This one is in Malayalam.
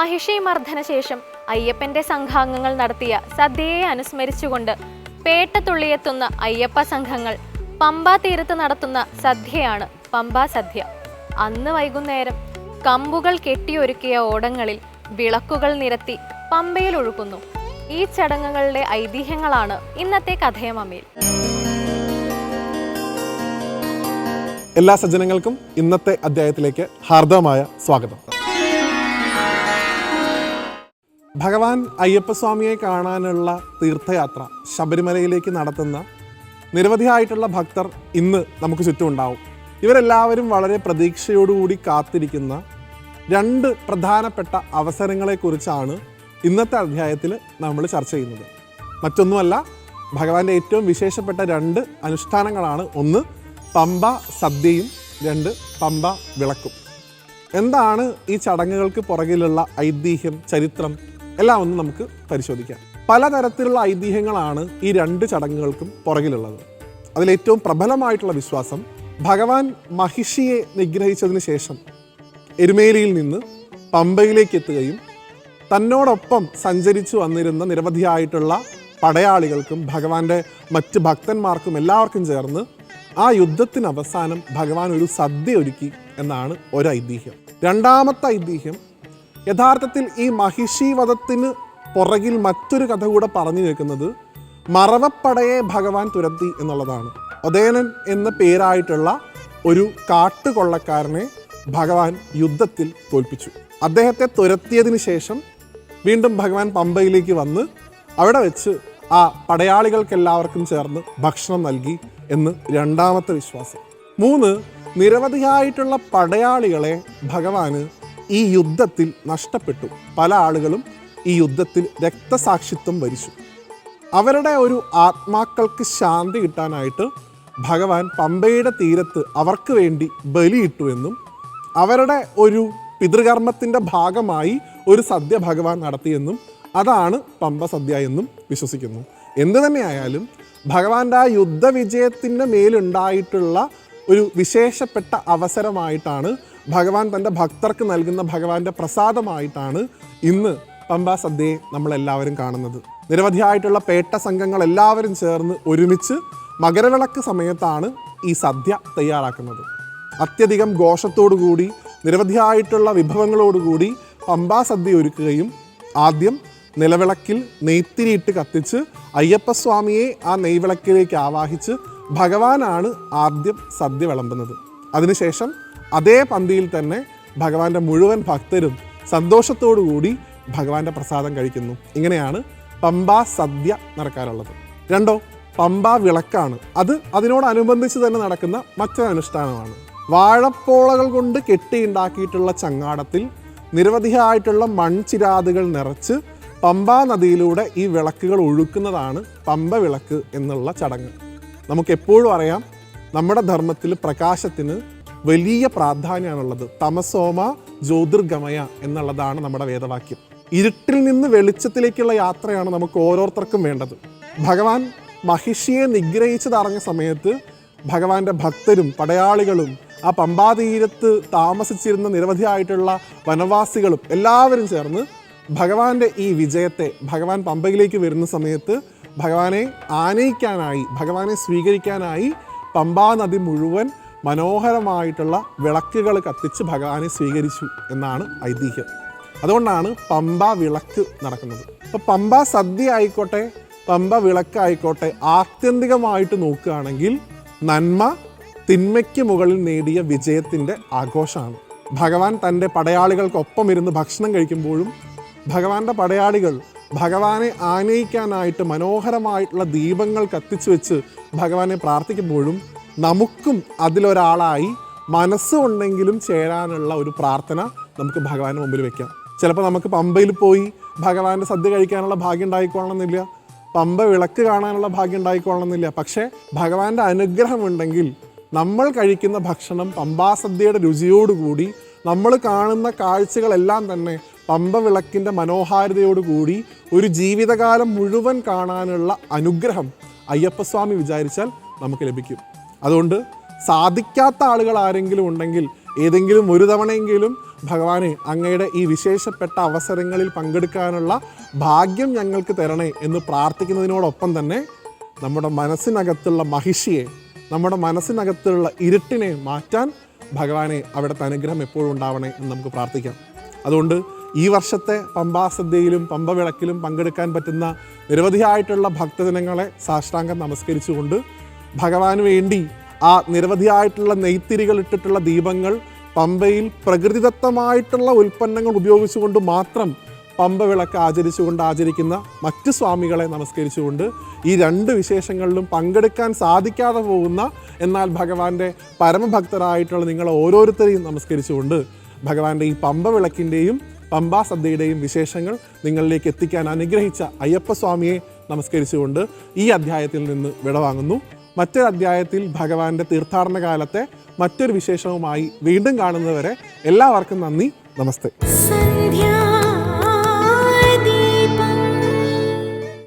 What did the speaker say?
മഹിഷി അയ്യപ്പന്റെ സംഘാംഗങ്ങൾ നടത്തിയ സദ്യയെ അനുസ്മരിച്ചുകൊണ്ട് പേട്ടത്തുള്ളിയെത്തുന്ന അയ്യപ്പ സംഘങ്ങൾ പമ്പാ തീരത്ത് നടത്തുന്ന സദ്യയാണ് പമ്പാ സദ്യ. അന്ന് വൈകുന്നേരം കമ്പുകൾ കെട്ടിയൊരുക്കിയ ഓടങ്ങളിൽ വിളക്കുകൾ നിരത്തി പമ്പയിൽ ഒഴുക്കുന്നു. ഈ ചടങ്ങുകളുടെ ഐതിഹ്യങ്ങളാണ് ഇന്നത്തെ കഥയമമ്മയിൽ എല്ലാ സജ്ജനങ്ങൾക്കും ഇന്നത്തെ അധ്യായത്തിലേക്ക് ഹാർദവമായ സ്വാഗതം. ഭഗവാൻ അയ്യപ്പസ്വാമിയെ കാണാനുള്ള തീർത്ഥയാത്ര ശബരിമലയിലേക്ക് നടത്തുന്ന നിരവധിയായിട്ടുള്ള ഭക്തർ ഇന്ന് നമുക്ക് ചുറ്റുമുണ്ടാവും. ഇവരെല്ലാവരും വളരെ പ്രതീക്ഷയോടുകൂടി കാത്തിരിക്കുന്ന രണ്ട് പ്രധാനപ്പെട്ട അവസരങ്ങളെക്കുറിച്ചാണ് ഇന്നത്തെ അധ്യായത്തിൽ നമ്മൾ ചർച്ച ചെയ്യുന്നത്. മറ്റൊന്നുമല്ല ഭഗവാന്റെ ഏറ്റവും വിശേഷപ്പെട്ട രണ്ട് അനുഷ്ഠാനങ്ങളാണ്. ഒന്ന് പമ്പ സദ്യയും രണ്ട് പമ്പ വിളക്കും. എന്താണ് ഈ ചടങ്ങുകൾക്ക് പുറകിലുള്ള ഐതിഹ്യം ചരിത്രം? എല്ലാം ഒന്ന് നമുക്ക് പരിശോധിക്കാം. പലതരത്തിലുള്ള ഐതിഹ്യങ്ങളാണ് ഈ രണ്ട് ചടങ്ങുകൾക്കും പുറകിലുള്ളത്. അതിലേറ്റവും പ്രബലമായിട്ടുള്ള വിശ്വാസം ഭഗവാൻ മഹിഷിയെ നിഗ്രഹിച്ചതിന് ശേഷം എരുമേലിയിൽ നിന്ന് പമ്പയിലേക്ക് എത്തുകയും തന്നോടൊപ്പം സഞ്ചരിച്ചു വന്നിരുന്ന നിരവധിയായിട്ടുള്ള പടയാളികൾക്കും ഭഗവാന്റെ മറ്റ് ഭക്തന്മാർക്കും എല്ലാവർക്കും ചേർന്ന് ആ യുദ്ധത്തിന് അവസാനം ഭഗവാൻ ഒരു സദ്യ ഒരുക്കി എന്നാണ് ഒരു ഐതിഹ്യം രണ്ടാമത്തെ ഐതിഹ്യം യഥാർത്ഥത്തിൽ ഈ മഹിഷി വധത്തിന് പുറകിൽ മറ്റൊരു കഥ കൂടെ പറഞ്ഞു കേൾക്കുന്നത് മറവപ്പടയെ ഭഗവാൻ തുരത്തി എന്നുള്ളതാണ്. ഒതേനൻ എന്ന പേരായിട്ടുള്ള ഒരു കാട്ടുകൊള്ളക്കാരനെ ഭഗവാൻ യുദ്ധത്തിൽ തോൽപ്പിച്ചു. അദ്ദേഹത്തെ തുരത്തിയതിന് ശേഷം വീണ്ടും ഭഗവാൻ പമ്പയിലേക്ക് വന്ന് അവിടെ വെച്ച് ആ പടയാളികൾക്കെല്ലാവർക്കും ചേർന്ന് ഭക്ഷണം നൽകി എന്ന് രണ്ടാമത്തെ വിശ്വാസം. മൂന്ന് നിരവധിയായിട്ടുള്ള പടയാളികളെ ഭഗവാന് ഈ യുദ്ധത്തിൽ നഷ്ടപ്പെട്ടു. പല ആളുകളും ഈ യുദ്ധത്തിൽ രക്തസാക്ഷിത്വം വരിച്ചു. അവരുടെ ഒരു ആത്മാക്കൾക്ക് ശാന്തി കിട്ടാനായിട്ട് ഭഗവാൻ പമ്പയുടെ തീരത്ത് അവർക്ക് വേണ്ടി ബലിയിട്ടു എന്നും അവരുടെ ഒരു പിതൃകർമ്മത്തിന്റെ ഭാഗമായി ഒരു സദ്യ ഭഗവാൻ നടത്തിയെന്നും അതാണ് പമ്പ സദ്യ എന്നും വിശ്വസിക്കുന്നു. എന്തു തന്നെയായാലും ഭഗവാന്റെ ആ യുദ്ധവിജയത്തിന്റെ മേലുണ്ടായിട്ടുള്ള ഒരു വിശേഷപ്പെട്ട അവസരമായിട്ടാണ് ഭഗവാൻ തന്റെ ഭക്തർക്ക് നൽകുന്ന ഭഗവാന്റെ പ്രസാദമായിട്ടാണ് ഇന്ന് പമ്പാ സദ്യയെ നമ്മളെല്ലാവരും കാണുന്നത്. നിരവധിയായിട്ടുള്ള പേട്ട സംഘങ്ങൾ എല്ലാവരും ചേർന്ന് ഒരുമിച്ച് മകരവിളക്ക് സമയത്താണ് ഈ സദ്യ തയ്യാറാക്കുന്നത്. അത്യധികം ഘോഷത്തോടുകൂടി നിരവധിയായിട്ടുള്ള വിഭവങ്ങളോടുകൂടി പമ്പാ സദ്യ ഒരുക്കുകയും ആദ്യം നിലവിളക്കിൽ നെയ്ത്തിരിയിട്ട് കത്തിച്ച് അയ്യപ്പസ്വാമിയെ ആ നെയ്വിളക്കിലേക്ക് ആവാഹിച്ച് ഭഗവാനാണ് ആദ്യം സദ്യ വിളമ്പുന്നത്. അതിനുശേഷം അതേ പന്തിയിൽ തന്നെ ഭഗവാന്റെ മുഴുവൻ ഭക്തരും കൂടി ഭഗവാന്റെ പ്രസാദം കഴിക്കുന്നു. ഇങ്ങനെയാണ് പമ്പാ സദ്യ നടക്കാറുള്ളത്. രണ്ടോ പമ്പാ വിളക്കാണ്. അത് അതിനോടനുബന്ധിച്ച് തന്നെ നടക്കുന്ന മറ്റൊരു അനുഷ്ഠാനമാണ്. വാഴപ്പോളകൾ കൊണ്ട് കെട്ടിയുണ്ടാക്കിയിട്ടുള്ള ചങ്ങാടത്തിൽ നിരവധിയായിട്ടുള്ള മൺചിരാതുകൾ നിറച്ച് പമ്പാ നദിയിലൂടെ ഈ വിളക്കുകൾ ഒഴുക്കുന്നതാണ് പമ്പ വിളക്ക് എന്നുള്ള ചടങ്ങ്. നമുക്കെപ്പോഴും അറിയാം നമ്മുടെ ധർമ്മത്തിൽ പ്രകാശത്തിന് വലിയ പ്രാധാന്യമാണുള്ളത് തമസോമ ജ്യോതിർഗമയ എന്നുള്ളതാണ് നമ്മുടെ വേദവാക്യം. ഇരുട്ടിൽ നിന്ന് വെളിച്ചത്തിലേക്കുള്ള യാത്രയാണ് നമുക്ക് ഓരോരുത്തർക്കും വേണ്ടത്. ഭഗവാൻ മഹിഷിയെ നിഗ്രഹിച്ചതറിഞ്ഞ സമയത്ത് ഭഗവാന്റെ ഭക്തരും പടയാളികളും ആ പമ്പാതീരത്ത് താമസിച്ചിരുന്ന നിരവധിയായിട്ടുള്ള വനവാസികളും എല്ലാവരും ചേർന്ന് ഭഗവാന്റെ ഈ വിജയത്തെ ഭഗവാൻ പമ്പയിലേക്ക് വരുന്ന സമയത്ത് ഭഗവാനെ ആനയിക്കാനായി ഭഗവാനെ സ്വീകരിക്കാനായി പമ്പാ നദി മുഴുവൻ മനോഹരമായിട്ടുള്ള വിളക്കുകൾ കത്തിച്ച് ഭഗവാനെ സ്വീകരിച്ചു എന്നാണ് ഐതിഹ്യം. അതുകൊണ്ടാണ് പമ്പ വിളക്ക് നടക്കുന്നത്. അപ്പോൾ പമ്പ സദ്യ ആയിക്കോട്ടെ പമ്പ വിളക്ക് ആയിക്കോട്ടെ ആത്യന്തികമായിട്ട് നോക്കുകയാണെങ്കിൽ നന്മ തിന്മയ്ക്ക് മുകളിൽ നേടിയ വിജയത്തിന്റെ ആഘോഷമാണ്. ഭഗവാൻ തന്റെ പടയാളികൾക്കൊപ്പം ഇരുന്ന് ഭക്ഷണം കഴിക്കുമ്പോഴും ഭഗവാന്റെ പടയാളികൾ ഭഗവാനെ ആനയിക്കാനായിട്ട് മനോഹരമായിട്ടുള്ള ദീപങ്ങൾ കത്തിച്ചു വെച്ച് ഭഗവാനെ പ്രാർത്ഥിക്കുമ്പോഴും നമുക്കും അതിലൊരാളായി മനസ്സുണ്ടെങ്കിലും ചേരാനുള്ള ഒരു പ്രാർത്ഥന നമുക്ക് ഭഗവാന്റെ മുമ്പിൽ വെക്കാം. ചിലപ്പോൾ നമുക്ക് പമ്പയിൽ പോയി ഭഗവാന്റെ സദ്യ കഴിക്കാനുള്ള ഭാഗ്യം ഉണ്ടായിക്കോളണമെന്നില്ല പമ്പ വിളക്ക് കാണാനുള്ള ഭാഗ്യം ഉണ്ടായിക്കോളണമെന്നില്ല പക്ഷേ ഭഗവാന്റെ അനുഗ്രഹമുണ്ടെങ്കിൽ നമ്മൾ കഴിക്കുന്ന ഭക്ഷണം പമ്പാസദ്യയുടെ രുചിയോടുകൂടി നമ്മൾ കാണുന്ന കാഴ്ചകളെല്ലാം തന്നെ പമ്പ വിളക്കിന്റെ മനോഹാരിതയോടുകൂടി ഒരു ജീവിതകാലം മുഴുവൻ കാണാനുള്ള അനുഗ്രഹം അയ്യപ്പസ്വാമി വിചാരിച്ചാൽ നമുക്ക് ലഭിക്കും. അതുകൊണ്ട് സാധിക്കാത്ത ആളുകൾ ആരെങ്കിലും ഉണ്ടെങ്കിൽ ഏതെങ്കിലും ഒരു തവണയെങ്കിലും ഭഗവാനെ അങ്ങയുടെ ഈ വിശേഷപ്പെട്ട അവസരങ്ങളിൽ പങ്കെടുക്കാനുള്ള ഭാഗ്യം ഞങ്ങൾക്ക് തരണേ എന്ന് പ്രാർത്ഥിക്കുന്നതിനോടൊപ്പം തന്നെ നമ്മുടെ മനസ്സിനകത്തുള്ള മഹിഷിയെ നമ്മുടെ മനസ്സിനകത്തുള്ള ഇരുട്ടിനെ മാറ്റാൻ ഭഗവാനെ അവിടുത്തെ അനുഗ്രഹം എപ്പോഴും ഉണ്ടാവണേ എന്ന് നമുക്ക് പ്രാർത്ഥിക്കാം. അതുകൊണ്ട് ഈ വർഷത്തെ പമ്പാസദ്യയിലും പമ്പവിളക്കിലും പമ്പ വിളക്കിലും പങ്കെടുക്കാൻ പറ്റുന്ന നിരവധിയായിട്ടുള്ള ഭക്തജനങ്ങളെ സാഷ്ടാംഗം നമസ്കരിച്ചുകൊണ്ട് ഭഗവാന് വേണ്ടി ആ നിരവധിയായിട്ടുള്ള നെയ്ത്തിരികൾ ഇട്ടിട്ടുള്ള ദീപങ്ങൾ പമ്പയിൽ പ്രകൃതിദത്തമായിട്ടുള്ള ഉൽപ്പന്നങ്ങൾ ഉപയോഗിച്ചുകൊണ്ട് മാത്രം പമ്പ വിളക്ക് ആചരിച്ചുകൊണ്ട് ആചരിക്കുന്ന മറ്റ് സ്വാമികളെ നമസ്കരിച്ചുകൊണ്ട് ഈ രണ്ട് വിശേഷങ്ങളിലും പങ്കെടുക്കാൻ സാധിക്കാതെ പോകുന്ന എന്നാൽ ഭഗവാന്റെ പരമഭക്തരായിട്ടുള്ള നിങ്ങളെ ഓരോരുത്തരെയും നമസ്കരിച്ചുകൊണ്ട് ഭഗവാന്റെ ഈ പമ്പ വിളക്കിന്റെയും പമ്പാ സദ്യയുടെയും വിശേഷങ്ങൾ നിങ്ങളിലേക്ക് എത്തിക്കാൻ അനുഗ്രഹിച്ച അയ്യപ്പസ്വാമിയെ നമസ്കരിച്ചുകൊണ്ട് ഈ അധ്യായത്തിൽ നിന്ന് വിടവാങ്ങുന്നു. മറ്റൊരു അധ്യായത്തിൽ ഭഗവാന്റെ തീർത്ഥാടന കാലത്തെ മറ്റൊരു വിശേഷവുമായി വീണ്ടും കാണുന്നവരെ എല്ലാവർക്കും നന്ദി. നമസ്തേ.